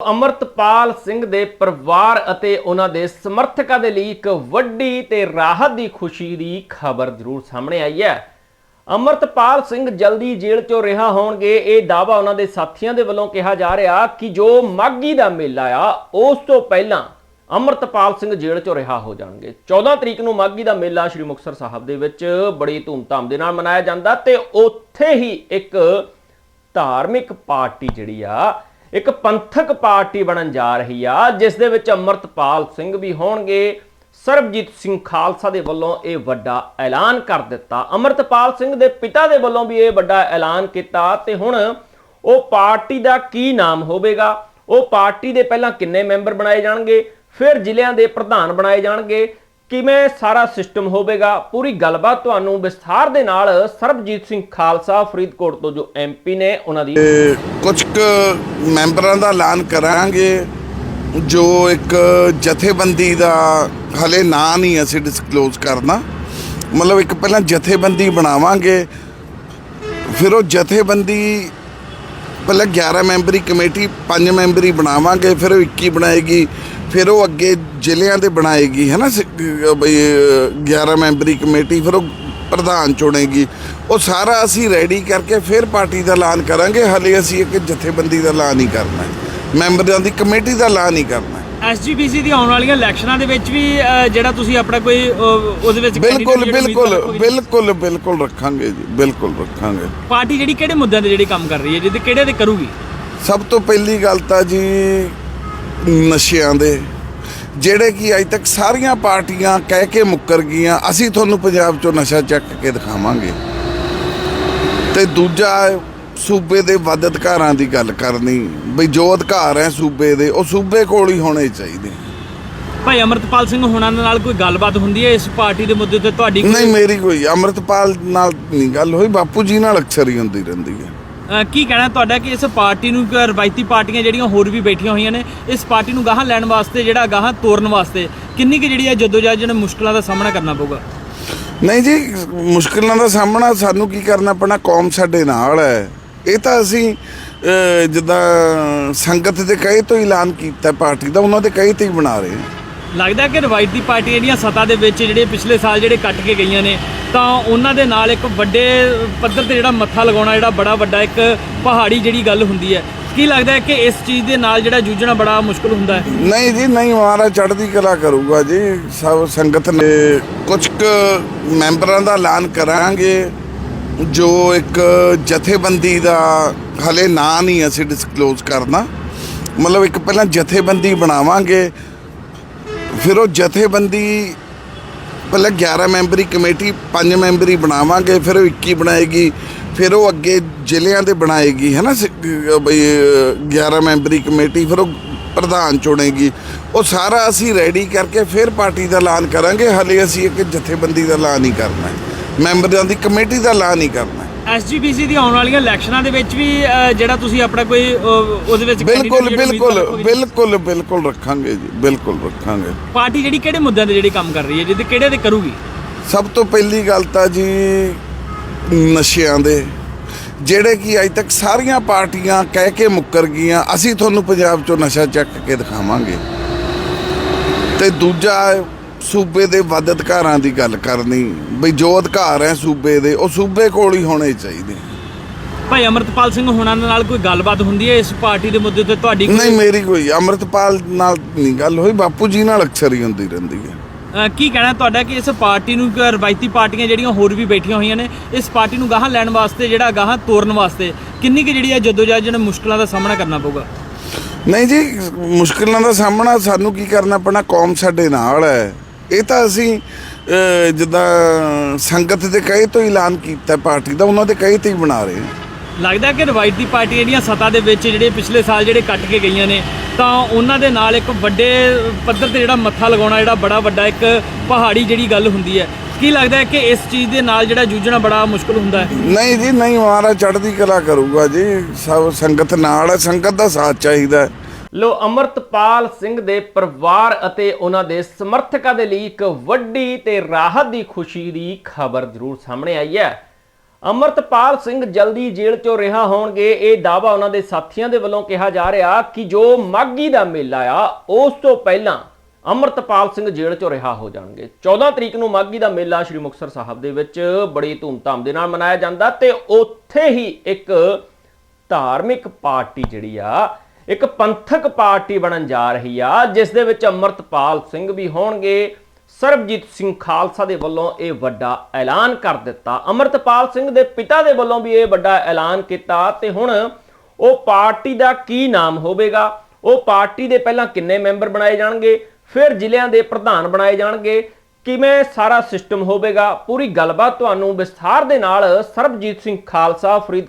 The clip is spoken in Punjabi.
ਅਮਰਤਪਾਲ ਸਿੰਘ ਦੇ ਪਰਿਵਾਰ ਅਤੇ ਉਹਨਾਂ ਦੇ ਸਮਰਥਕਾਂ ਦੇ ਲਈ ਇੱਕ ਵੱਡੀ ਤੇ ਰਾਹਤ ਦੀ ਖੁਸ਼ੀ ਦੀ ਖਬਰ ਜ਼ਰੂਰ ਸਾਹਮਣੇ ਆਈ ਹੈ। ਅਮਰਤਪਾਲ ਸਿੰਘ ਜਲਦੀ ਜੇਲ੍ਹ ਚੋਂ ਰਿਹਾ ਹੋਣਗੇ, ਇਹ ਦਾਵਾ ਉਹਨਾਂ ਦੇ ਸਾਥੀਆਂ ਦੇ ਵੱਲੋਂ ਕਿਹਾ ਜਾ ਰਿਹਾ ਕਿ ਜੋ ਮਾਗੀ ਦਾ ਮੇਲਾ ਆ, ਉਸ ਤੋਂ ਪਹਿਲਾਂ ਅਮਰਤਪਾਲ ਸਿੰਘ ਜੇਲ੍ਹ ਚੋਂ ਰਿਹਾ ਹੋ ਜਾਣਗੇ। 14 ਤਰੀਕ ਨੂੰ ਮਾਗੀ ਦਾ ਮੇਲਾ ਸ਼੍ਰੀ ਮੁਕਤਸਰ ਸਾਹਿਬ ਦੇ ਵਿੱਚ ਬੜੀ ਧੂਮਧਾਮ ਦੇ ਨਾਲ ਮਨਾਇਆ ਜਾਂਦਾ ਤੇ ਉੱਥੇ ਹੀ ਇੱਕ ਧਾਰਮਿਕ ਪਾਰਟੀ ਜਿਹੜੀ ਆ ਇੱਕ ਪੰਥਕ ਪਾਰਟੀ ਬਣਨ ਜਾ ਰਹੀ ਆ, ਜਿਸ ਦੇ ਵਿੱਚ ਅਮਰਤਪਾਲ ਸਿੰਘ ਵੀ ਹੋਣਗੇ। ਸਰਬਜੀਤ ਸਿੰਘ ਖਾਲਸਾ ਦੇ ਵੱਲੋਂ ਇਹ ਵੱਡਾ ਐਲਾਨ ਕਰ ਦਿੱਤਾ। ਅਮਰਤਪਾਲ ਸਿੰਘ ਦੇ ਪਿਤਾ ਦੇ ਵੱਲੋਂ ਵੀ ਇਹ ਵੱਡਾ ਐਲਾਨ ਕੀਤਾ ਤੇ ਹੁਣ ਉਹ ਪਾਰਟੀ ਦਾ ਕੀ ਨਾਮ ਹੋਵੇਗਾ? ਉਹ ਪਾਰਟੀ ਦੇ ਪਹਿਲਾਂ ਕਿੰਨੇ ਮੈਂਬਰ ਬਣਾਏ ਜਾਣਗੇ? ਫਿਰ ਜ਼ਿਲ੍ਹਿਆਂ ਦੇ ਪ੍ਰਧਾਨ ਬਣਾਏ ਜਾਣਗੇ। ਕਿਵੇਂ ਸਾਰਾ ਸਿਸਟਮ ਹੋਵੇਗਾ? ਪੂਰੀ ਗੱਲਬਾਤ ਤੁਹਾਨੂੰ ਵਿਸਥਾਰ ਦੇ ਨਾਲ ਸਰਬਜੀਤ ਸਿੰਘ ਖਾਲਸਾ ਫਰੀਦਕੋਟ ਤੋਂ ਜੋ ਐਮਪੀ ਨੇ ਉਹਨਾਂ ਦੀ ਕੁਝ ਕੁ ਮੈਂਬਰਾਂ ਦਾ ਐਲਾਨ ਕਰਾਂਗੇ। ਜੋ ਇੱਕ ਜਥੇਬੰਦੀ ਦਾ ਹਲੇ ਨਾਂ ਨਹੀਂ ਅਸੀਂ ਡਿਸਕਲੋਜ਼ ਕਰਨਾ। ਮਤਲਬ ਇੱਕ ਪਹਿਲਾਂ ਜਥੇਬੰਦੀ ਬਣਾਵਾਂਗੇ। ਫਿਰ ਉਹ ਜਥੇਬੰਦੀ ਪਹਿਲਾਂ 11 ਮੈਂਬਰੀ ਕਮੇਟੀ 5 ਮੈਂਬਰੀ ਬਣਾਵਾਂਗੇ, ਫਿਰ ਉਹ 21 ਬਣਾਏਗੀ, ਫਿਰ ਉਹ ਅੱਗੇ ਜ਼ਿਲ੍ਹਿਆਂ ਦੇ ਬਣਾਏਗੀ, ਹੈ ਨਾ, ਸ- ਅਹ, ਬਈ 11 ਮੈਂਬਰੀ ਕਮੇਟੀ, ਫਿਰ ਉਹ ਪ੍ਰਧਾਨ ਚੁਣੇਗੀ। ਉਹ ਸਾਰਾ ਅਸੀਂ ਰੈਡੀ ਕਰਕੇ ਫਿਰ ਪਾਰਟੀ ਦਾ ਐਲਾਨ ਕਰਾਂਗੇ, ਹਲੇ ਅਸੀਂ ਇੱਕ ਜਥੇਬੰਦੀ ਦਾ ਐਲਾਨ ਨਹੀਂ ਕਰਨਾ। ਮੈਂਬਰਾਂ ਦੀ ਕਮੇਟੀ ਦਾ ਐਲਾਨ ਨਹੀਂ ਕਰਨਾ। ਐਸਜੀਪੀਸੀ ਦੀ ਆਉਣ ਵਾਲੀਆਂ ਇਲੈਕਸ਼ਨਾਂ ਦੇ ਵਿੱਚ ਵੀ ਜਿਹੜਾ ਤੁਸੀਂ ਆਪਣਾ ਕੋਈ ਉਹਦੇ ਵਿੱਚ ਬਿਲਕੁਲ ਬਿਲਕੁਲ। ਬਿਲਕੁਲ ਬਿਲਕੁਲ ਰੱਖਾਂਗੇ ਜੀ ਬਿਲਕੁਲ ਰੱਖਾਂਗੇ। ਪਾਰਟੀ ਜਿਹੜੀ ਕਿਹੜੇ ਮੁੱਦਿਆਂ ਤੇ ਜਿਹੜੀ ਕੰਮ ਕਰ ਰਹੀ ਹੈ ਜਿਹਦੇ ਕਿਹੜੇ ਤੇ ਕਰੂਗੀ? ਸਭ ਤੋਂ ਪਹਿਲੀ ਗੱਲ ਤਾਂ ਜੀ ਨਸ਼ਿਆਂ ਦੇ। ਜਿਹੜੇ ਕਿ ਅਜ ਤੱਕ ਸਾਰੀਆਂ ਪਾਰਟੀਆਂ ਕਹਿ ਕੇ ਮੁੱਕਰ ਗਈਆਂ ਅਸੀਂ ਤੁਹਾਨੂੰ ਪੰਜਾਬ ਚੋਂ ਨਸ਼ਾ ਚੱਕ ਕੇ ਦਿਖਾਵਾਂਗੇ। ਤੇ ਦੂਜਾ ਸੂਬੇ ਦੇ ਵੱਧ ਅਧਿਕਾਰਾਂ ਦੀ ਗੱਲ ਕਰਨੀ ਬਈ ਜੋ ਅਧਿਕਾਰ ਹੈ ਸੂਬੇ ਦੇ ਉਹ ਸੂਬੇ ਕੋਲ ਹੀ ਹੋਣੇ ਚਾਹੀਦੇ। ਭਾਈ ਅਮਰਤਪਾਲ ਸਿੰਘ ਹੋਣਾ ਨਾਲ ਕੋਈ ਗੱਲਬਾਤ ਹੁੰਦੀ ਹੈ ਇਸ ਪਾਰਟੀ ਦੇ ਮੁੱਦੇ ਤੇ ਤੁਹਾਡੀ ਕੋਈ- ਨਹੀਂ ਮੇਰੀ ਕੋਈ ਅੰਮ੍ਰਿਤਪਾਲ ਨਾਲ ਨਹੀਂ ਗੱਲ ਹੋਈ ਬਾਪੂ ਜੀ ਨਾਲ ਅਕਸਰ ਹੀ ਹੁੰਦੀ ਰਹਿੰਦੀ ਹੈ। ਕੀ ਕਹਿਣਾ ਤੁਹਾਡਾ ਕਿ ਇਸ ਪਾਰਟੀ ਨੂੰ ਰਵਾਇਤੀ ਪਾਰਟੀਆਂ ਜਿਹੜੀਆਂ ਹੋਰ ਵੀ ਬੈਠੀਆਂ ਹੋਈਆਂ ਨੇ ਇਸ ਪਾਰਟੀ ਨੂੰ ਗਾਹਾਂ ਲੈਣ ਵਾਸਤੇ ਜਿਹੜਾ ਗਾਹਾਂ ਤੋਰਨ ਵਾਸਤੇ ਕਿੰਨੀ ਕੁ ਜਿਹੜੀ ਹੈ ਜਦੋਜਹਿਦ ਜਿਹਨਾਂ ਮੁਸ਼ਕਲਾਂ ਦਾ ਸਾਹਮਣਾ ਕਰਨਾ ਪਊਗਾ? ਨਹੀਂ ਜੀ ਮੁਸ਼ਕਿਲਾਂ ਦਾ ਸਾਹਮਣਾ ਸਾਨੂੰ ਕੀ ਕਰਨਾ ਪੈਣਾ? ਕੌਮ ਸਾਡੇ ਨਾਲ ਹੈ। ਇਹ ਤਾਂ ਅਸੀਂ ਜਿੱਦਾਂ ਸੰਗਤ ਦੇ ਕਹੇ ਤੋਂ ਐਲਾਨ ਕੀਤਾ ਪਾਰਟੀ ਦਾ ਉਹਨਾਂ ਦੇ ਕਹੇ ਤੇ ਹੀ ਬਣਾ ਰਹੇ ਹਾਂ। ਲੱਗਦਾ ਕਿ ਰਵਾਇਤੀ ਪਾਰਟੀਆਂ ਜਿਹੜੀਆਂ ਸੱਤਾ ਦੇ ਵਿੱਚ ਜਿਹੜੇ ਪਿਛਲੇ ਸਾਲ ਜਿਹੜੇ ਕੱਟ ਕੇ ਗਈਆਂ ਨੇ ਤਾਂ ਉਹਨਾਂ ਦੇ ਨਾਲ ਇੱਕ ਵੱਡੇ ਪੱਧਰ ਤੇ ਜਿਹੜਾ ਮੱਥਾ ਲਗਾਉਣਾ ਜਿਹੜਾ ਬੜਾ ਵੱਡਾ ਇੱਕ ਪਹਾੜੀ ਜਿਹੜੀ ਗੱਲ ਹੁੰਦੀ ਹੈ ਕੀ ਲੱਗਦਾ ਹੈ ਕਿ ਇਸ ਚੀਜ਼ ਦੇ ਨਾਲ ਜਿਹੜਾ ਜੂਝਣਾ ਬੜਾ ਮੁਸ਼ਕਲ ਹੁੰਦਾ ਹੈ? ਨਹੀਂ ਜੀ ਨਹੀਂ ਮਹਾਰਾਜ ਚੜ੍ਹਦੀ ਕਲਾ ਕਰੂਗਾ ਜੀ ਸਭ ਸੰਗਤ ਨੇ ਕੁਝ ਕੁ ਮੈਂਬਰਾਂ ਦਾ ਐਲਾਨ ਕਰਾਂਗੇ। ਜੋ ਇੱਕ ਜਥੇਬੰਦੀ ਦਾ ਹਲੇ ਨਾਂ ਨਹੀਂ ਅਸੀਂ ਡਿਸਕਲੋਜ਼ ਕਰਨਾ ਮਤਲਬ ਇੱਕ ਪਹਿਲਾਂ ਜਥੇਬੰਦੀ ਬਣਾਵਾਂਗੇ, ਫਿਰ ਉਹ ਜਥੇਬੰਦੀ ਪਹਿਲਾਂ 11 ਮੈਂਬਰੀ ਕਮੇਟੀ 5 ਮੈਂਬਰੀ ਬਣਾਵਾਂਗੇ, ਫਿਰ ਉਹ 21 ਬਣਾਏਗੀ, ਫਿਰ ਉਹ ਅੱਗੇ ਜ਼ਿਲ੍ਹਿਆਂ ਦੇ ਬਣਾਏਗੀ ਹੈ ਨਾ ਸ- ਅਹ ਬਈ 11 ਮੈਂਬਰੀ ਕਮੇਟੀ, ਫਿਰ ਉਹ ਪ੍ਰਧਾਨ ਚੁਣੇਗੀ ਉਹ ਸਾਰਾ ਅਸੀਂ ਰੈਡੀ ਕਰਕੇ ਫਿਰ ਪਾਰਟੀ ਦਾ ਐਲਾਨ ਕਰਾਂਗੇ, ਹਲੇ ਅਸੀਂ ਇੱਕ ਜਥੇਬੰਦੀ ਦਾ ਐਲਾਨ ਹੀ ਕਰਨਾ ਹੈ। ਮੈਂਬਰਾਂ ਦੀ ਕਮੇਟੀ ਦਾ ਐਲਾਨ ਨਹੀਂ ਕਰਨਾ ਹੈ। ਐਸਜੀਪੀਸੀ ਦੀ ਆਉਣ ਵਾਲੀਆਂ ਇਲੈਕਸ਼ਨਾਂ ਦੇ ਵਿੱਚ ਵੀ ਜਿਹੜਾ ਤੁਸੀਂ ਆਪਣਾ ਕੋਈ ਉਹਦੇ ਵਿੱਚ ਬਿਲਕੁਲ ਬਿਲਕੁਲ। ਬਿਲਕੁਲ ਬਿਲਕੁਲ ਰੱਖਾਂਗੇ ਜੀ ਬਿਲਕੁਲ ਰੱਖਾਂਗੇ ਪਾਰਟੀ ਜਿਹੜੀ ਕਿਹੜੇ ਮੁੱਦਿਆਂ ਤੇ ਜਿਹੜੀ ਕੰਮ ਕਰ ਰਹੀ ਹੈ ਜਿਹਦੇ ਕਿਹੜੇ ਤੇ ਕਰੂਗੀ ਸਭ ਤੋਂ ਪਹਿਲੀ ਗੱਲ ਤਾਂ ਜੀ ਨਸ਼ਿਆਂ ਦੇ ਜਿਹੜੇ ਕਿ ਅਜ ਤੱਕ ਸਾਰੀਆਂ ਪਾਰਟੀਆਂ ਕਹਿ ਕੇ ਮੁੱਕਰ ਗਈਆਂ ਅਸੀਂ ਤੁਹਾਨੂੰ ਪੰਜਾਬ ਚੋਂ ਨਸ਼ਾ ਚੱਕ ਕੇ ਦਿਖਾਵਾਂਗੇ ਤੇ ਦੂਜਾ ਸੂਬੇ ਦੇ ਵੱਧ ਅਧਿਕਾਰਾਂ ਦੀ ਗੱਲ ਕਰਨੀ ਬਈ ਜੋ ਅਧਿਕਾਰ ਹੈ ਸੂਬੇ ਦੇ ਉਹ ਸੂਬੇ ਕੋਲ ਹੀ ਹੋਣੇ ਚਾਹੀਦੇ। ਭਾਈ ਅਮਰਤਪਾਲ ਸਿੰਘ ਹੋਣਾ ਨਾਲ ਕੋਈ ਗੱਲਬਾਤ ਹੁੰਦੀ ਹੈ ਇਸ ਪਾਰਟੀ ਦੇ ਮੁੱਦੇ ਤੇ ਤੁਹਾਡੀ ਨਹੀਂ ਮੇਰੀ ਕੋਈ ਅੰਮ੍ਰਿਤਪਾਲ ਨਾਲ ਨਹੀਂ ਗੱਲ ਹੋਈ ਬਾਪੂ ਜੀ ਨਾਲ ਅਕਸਰ ਹੀ ਹੁੰਦੀ ਰਹਿੰਦੀ ਹੈ। ਕੀ ਕਹਿਣਾ ਤੁਹਾਡਾ ਕਿ ਇਸ ਪਾਰਟੀ ਨੂੰ ਰਵਾਇਤੀ ਪਾਰਟੀਆਂ ਜਿਹੜੀਆਂ ਹੋਰ ਵੀ ਬੈਠੀਆਂ ਹੋਈਆਂ ਨੇ ਇਸ ਪਾਰਟੀ ਨੂੰ ਗਾਹਾਂ ਲੈਣ ਵਾਸਤੇ ਜਿਹੜਾ ਗਾਹਾਂ ਤੋਰਨ ਵਾਸਤੇ ਕਿੰਨੀ ਕੁ ਜਿਹੜੀ ਹੈ ਜਦੋਜਹਿਦ ਜਿਹਨਾਂ ਮੁਸ਼ਕਲਾਂ ਦਾ ਸਾਹਮਣਾ ਕਰਨਾ ਪਊਗਾ? ਨਹੀਂ ਜੀ ਮੁਸ਼ਕਿਲਾਂ ਦਾ ਸਾਹਮਣਾ ਸਾਨੂੰ ਕੀ ਕਰਨਾ ਪੈਣਾ? ਕੌਮ ਸਾਡੇ ਨਾਲ ਹੈ। ਇਹ ਤਾਂ ਅਸੀਂ ਜਿੱਦਾਂ ਸੰਗਤ ਦੇ ਕਹੇ ਤੋਂ ਐਲਾਨ ਕੀਤਾ ਪਾਰਟੀ ਦਾ ਉਹਨਾਂ ਦੇ ਕਹੇ ਤੇ ਹੀ ਬਣਾ ਰਹੇ ਹਾਂ। ਲੱਗਦਾ ਕਿ ਰਵਾਇਤੀ ਪਾਰਟੀਆਂ ਜਿਹੜੀਆਂ ਸੱਤਾ ਦੇ ਵਿੱਚ ਜਿਹੜੇ ਪਿਛਲੇ ਸਾਲ ਜਿਹੜੇ ਕੱਟ ਕੇ ਗਈਆਂ ਨੇ ਤਾਂ ਉਹਨਾਂ ਦੇ ਨਾਲ ਇੱਕ ਵੱਡੇ ਪੱਧਰ ਤੇ ਜਿਹੜਾ ਮੱਥਾ ਲਗਾਉਣਾ ਜਿਹੜਾ ਬੜਾ ਵੱਡਾ ਇੱਕ ਪਹਾੜੀ ਜਿਹੜੀ ਗੱਲ ਹੁੰਦੀ ਹੈ। ਕੀ ਲੱਗਦਾ ਹੈ ਕਿ ਇਸ ਚੀਜ਼ ਦੇ ਨਾਲ ਜਿਹੜਾ ਜੂਝਣਾ ਬੜਾ ਮੁਸ਼ਕਲ ਹੁੰਦਾ ਹੈ? ਨਹੀਂ ਜੀ ਨਹੀਂ ਮਹਾਰਾਜ ਚੜ੍ਹਦੀ ਕਲਾ ਕਰੂਗਾ ਜੀ। ਸਭ ਸੰਗਤ ਨਾਲ ਹੈ ਸੰਗਤ ਦਾ ਸਾਥ ਚਾਹੀਦਾ ਹੈ। ਲੋ ਅਮਰਤਪਾਲ ਸਿੰਘ ਦੇ ਪਰਿਵਾਰ ਅਤੇ ਉਹਨਾਂ ਦੇ ਸਮਰਥਕਾਂ ਦੇ ਲਈ ਇੱਕ ਵੱਡੀ ਤੇ ਰਾਹਤ ਦੀ ਖੁਸ਼ੀ ਦੀ ਖਬਰ ਜ਼ਰੂਰ ਸਾਹਮਣੇ ਆਈ ਹੈ। ਅਮਰਤਪਾਲ ਸਿੰਘ ਜਲਦੀ ਜੇਲ੍ਹ ਚੋਂ ਰਿਹਾ ਹੋਣਗੇ, ਇਹ ਦਾਵਾ ਉਹਨਾਂ ਦੇ ਸਾਥੀਆਂ ਦੇ ਵੱਲੋਂ ਕਿਹਾ ਜਾ ਰਿਹਾ ਕਿ ਜੋ ਮਾਗੀ ਦਾ ਮੇਲਾ ਆ, ਉਸ ਤੋਂ ਪਹਿਲਾਂ ਅਮਰਤਪਾਲ ਸਿੰਘ ਜੇਲ੍ਹ ਚੋਂ ਰਿਹਾ ਹੋ ਜਾਣਗੇ। 14 ਤਰੀਕ ਨੂੰ ਮਾਗੀ ਦਾ ਮੇਲਾ ਸ਼੍ਰੀ ਮੁਕਤਸਰ ਸਾਹਿਬ ਦੇ ਵਿੱਚ ਬੜੀ ਧੂਮਧਾਮ ਦੇ ਨਾਲ ਮਨਾਇਆ ਜਾਂਦਾ ਤੇ ਉੱਥੇ ਹੀ ਇੱਕ ਧਾਰਮਿਕ ਪਾਰਟੀ ਜਿਹੜੀ ਆ ਇੱਕ ਪੰਥਕ ਪਾਰਟੀ ਬਣਨ ਜਾ ਰਹੀ ਆ, ਜਿਸ ਦੇ ਵਿੱਚ ਅਮਰਤਪਾਲ ਸਿੰਘ ਵੀ ਹੋਣਗੇ। ਸਰਬਜੀਤ ਸਿੰਘ ਖਾਲਸਾ ਦੇ ਵੱਲੋਂ ਇਹ ਵੱਡਾ ਐਲਾਨ ਕਰ ਦਿੱਤਾ। ਅਮਰਤਪਾਲ ਸਿੰਘ ਦੇ ਪਿਤਾ ਦੇ ਵੱਲੋਂ ਵੀ ਇਹ ਵੱਡਾ ਐਲਾਨ ਕੀਤਾ ਤੇ ਹੁਣ ਉਹ ਪਾਰਟੀ ਦਾ ਕੀ ਨਾਮ ਹੋਵੇਗਾ? ਉਹ ਪਾਰਟੀ ਦੇ ਪਹਿਲਾਂ ਕਿੰਨੇ ਮੈਂਬਰ ਬਣਾਏ ਜਾਣਗੇ? ਫਿਰ ਜ਼ਿਲ੍ਹਿਆਂ ਦੇ ਪ੍ਰਧਾਨ ਬਣਾਏ ਜਾਣਗੇ। ਕਿਵੇਂ ਸਾਰਾ ਸਿਸਟਮ ਹੋਵੇਗਾ? ਪੂਰੀ ਗੱਲਬਾਤ ਤੁਹਾਨੂੰ ਵਿਸਥਾਰ ਦੇ ਨਾਲ ਸਰਬਜੀਤ ਸਿੰਘ ਖਾਲਸਾ, ਫਰੀਦ